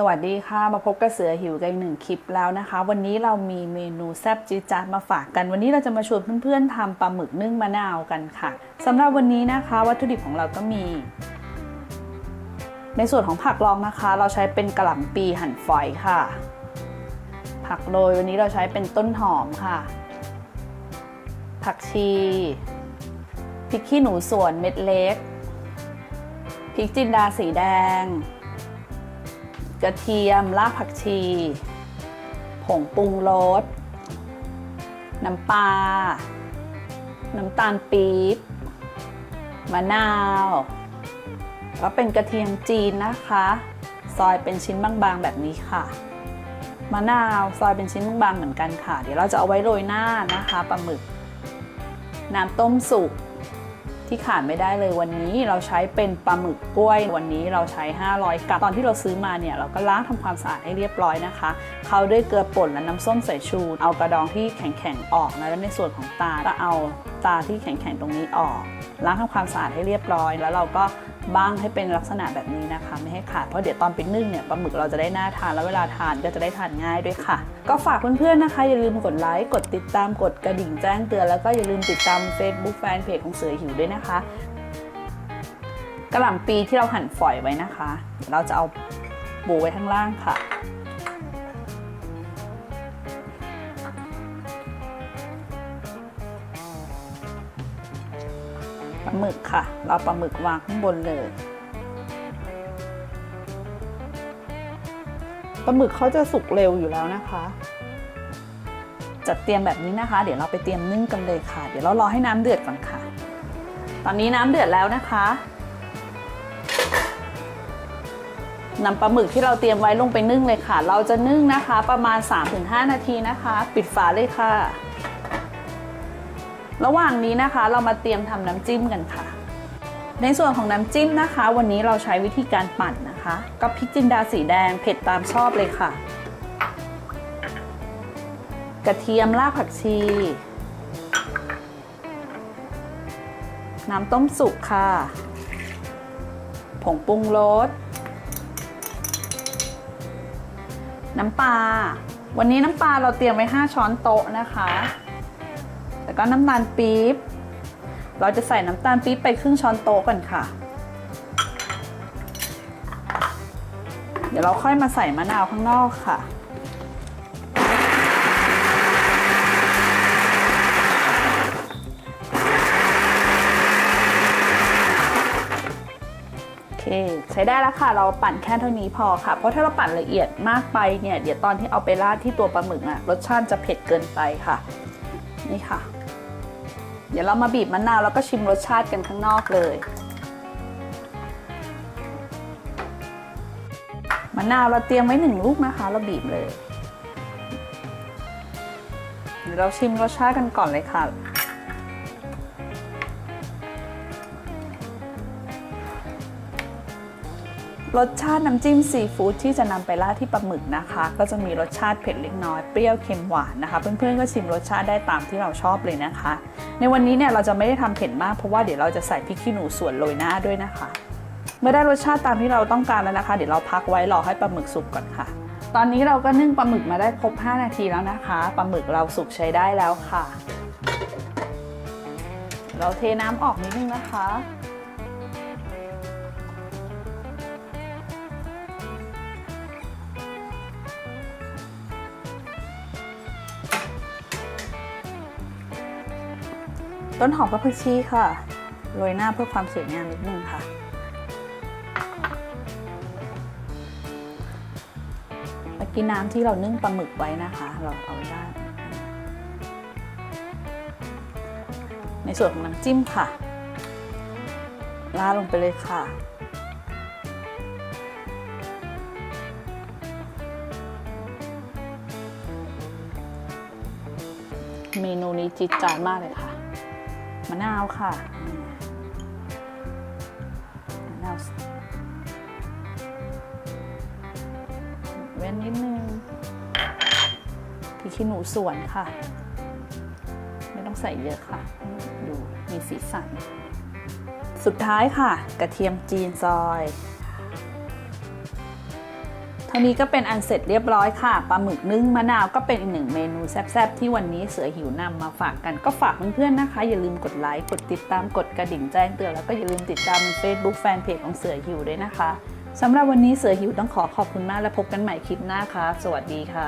สวัสดีค่ะ มาพบกับเสือหิวกันหนึ่งคลิปแล้วนะคะ วันนี้เรามีเมนูแซ่บจี๊ดจ๊าดมาฝากกัน วันนี้เราจะมาชวนเพื่อนๆทำปลาหมึกนึ่งมะนาวกันค่ะสำหรับวันนี้นะคะ วัตถุดิบของเราก็มี ในส่วนของผักรองนะคะ เราใช้เป็นกระหล่ำปีหั่นฝอยค่ะ ผักโรยวันนี้เราใช้เป็นต้นหอมค่ะ ผักชีพริกขี้หนูสวนเม็ดเล็กพริกจินดาสีแดง กระเทียม รากผักชี ผงปรุงรส น้ำปลา น้ำตาลปี๊บ มะนาวแล้วเป็นกระเทียมจีนนะคะ ซอยเป็นชิ้นบางๆแบบนี้ค่ะ มะนาวซอยเป็นชิ้นบางๆเหมือนกันค่ะ เดี๋ยวเราจะเอาไว้โรยหน้านะคะปลาหมึก น้ำต้มสุก ที่ขาดไม่ได้เลยวันนี้เราใช้เป็นปลาหมึกกล้วย วันนี้เราใช้ 500 กรัมตอนที่เราซื้อมาเนี่ยเราก็ล้างทำความสะอาดให้เรียบร้อยนะคะเขาด้วยเกลือป่นและน้ำส้มสายชูเอากระดองที่แข็งๆออกนะแล้วในส่วนของตาก็เอาตาที่แข็งๆตรงนี้ออกล้างทำความสะอาดให้เรียบร้อย แล้วเราก็ บ้างให้เป็นลักษณะแบบนี้นะคะ ไม่ให้ขาดเพราะเดี๋ยวตอนไปนึ่งเนี่ยปลาหมึกเราจะได้น่าทานแล้วเวลาทานก็จะได้ทานง่ายด้วยค่ะ ก็ฝากเพื่อนๆนะคะ อย่าลืมกดไลค์กดติดตามกดกระดิ่งแจ้งเตือนแล้วก็อย่าลืมติดตาม Facebook แฟนเพจของเสือหิวด้วยนะคะกระหล่ำปีที่เราหั่นฝอยไว้นะคะ เราจะเอาปูไว้ข้างล่างค่ะ ปลาหมึกค่ะ เราปลาหมึกวางข้างบนเลยปลาหมึกเขาจะสุกเร็วอยู่แล้วนะคะ จัดเตรียมแบบนี้นะคะ เดี๋ยวเราไปเตรียมนึ่งกันเลยค่ะ เดี๋ยวเรารอให้น้ำเดือดก่อนค่ะ ตอนนี้น้ำเดือดแล้วนะคะนำปลาหมึกที่เราเตรียมไว้ลงไปนึ่งเลยค่ะ เราจะนึ่งนะคะ ประมาณ 3-5 นาทีนะคะ ปิดฝาเลยค่ะ ระหว่างนี้นะคะเรามาเตรียมทำน้ำจิ้มกันค่ะ ในส่วนของน้ำจิ้มนะคะ วันนี้เราใช้วิธีการปั่นนะคะกับพริกจินดาสีแดงเผ็ดตามชอบเลยค่ะ กระเทียมรากผักชี น้ำต้มสุกค่ะ ผงปรุงรสน้ำปลา วันนี้น้ำปลาเราเตรียมไว้ 5 ช้อนโต๊ะนะคะ แล้วก็น้ำตาลปี๊บ เราจะใส่น้ำตาลปี๊บไปครึ่งช้อนโต๊ะก่อนค่ะ เดี๋ยวเราค่อยมาใส่มะนาวข้างนอกค่ะโอเคใช้ได้แล้วค่ะเราปั่นแค่เท่านี้พอค่ะ เพราะถ้าเราปั่นละเอียดมากไปเนี่ย เดี๋ยวตอนที่เอาไปราดที่ตัวปลาหมึกอะรสชาติจะเผ็ดเกินไปค่ะ นี่ค่ะ เดี๋ยวเรามาบีบมะนาวแล้วก็ชิมรสชาติกันข้างนอกเลย มะนาวเราเตรียมไว้หนึ่งลูกนะคะ เราบีบเลย เดี๋ยวเราชิมรสชาติกันก่อนเลยค่ะ รสชาติน้ำจิ้มซีฟู้ดที่จะนำไปราดที่ปลาหมึกนะคะ ก็จะมีรสชาติเผ็ดเล็กน้อย เปรี้ยวเค็มหวานนะคะ เพื่อนๆก็ชิมรสชาติได้ตามที่เราชอบเลยนะคะ ในวันนี้เนี่ยเราจะไม่ได้ทำเผ็ดมากเพราะว่าเดี๋ยวเราจะใส่พริกขี้หนูส่วนโรยหน้าด้วยนะคะ เมื่อได้รสชาติตามที่เราต้องการแล้วนะคะ เดี๋ยวเราพักไว้รอให้ปลาหมึกสุกก่อนค่ะ ตอนนี้เราก็นึ่งปลาหมึกมาได้ครบ 5 นาทีแล้วนะคะปลาหมึกเราสุกใช้ได้แล้วค่ะ เราเทน้ำออกนิดนึงนะคะ ต้นหอมกับผักชีค่ะ โรยหน้าเพื่อความสวยงามนิดนึงค่ะ เมื่อกี้น้ำที่เรานึ่งปลาหมึกไว้นะคะ เราเอาไว้ได้ ในส่วนของน้ำจิ้มค่ะราดลงไปเลยค่ะเมนูนี้จิตจานมากเลยค่ะ มะนาวค่ะมะนาวเว้นนิดนึงพริกขี้หนูส่วนค่ะ ไม่ต้องใส่เยอะค่ะ ดูมีสีสัน สุดท้ายค่ะ กระเทียมจีนซอย อันนี้ก็เป็นอันเสร็จเรียบร้อยค่ะปลาหมึกนึ่งมะนาวก็เป็นอีกหนึ่งเมนูแซ่บๆที่วันนี้เสือหิวนำมาฝากกันก็ฝากเพื่อนๆนะคะ อย่าลืมกดไลค์กดติดตามกดกระดิ่งแจ้งเตือนแล้วก็อย่าลืมติดตาม Facebook แฟนเพจของเสือหิวด้วยนะคะสำหรับวันนี้เสือหิวต้องขอขอบคุณมากและพบกันใหม่คลิปหน้าค่ะ สวัสดีค่ะ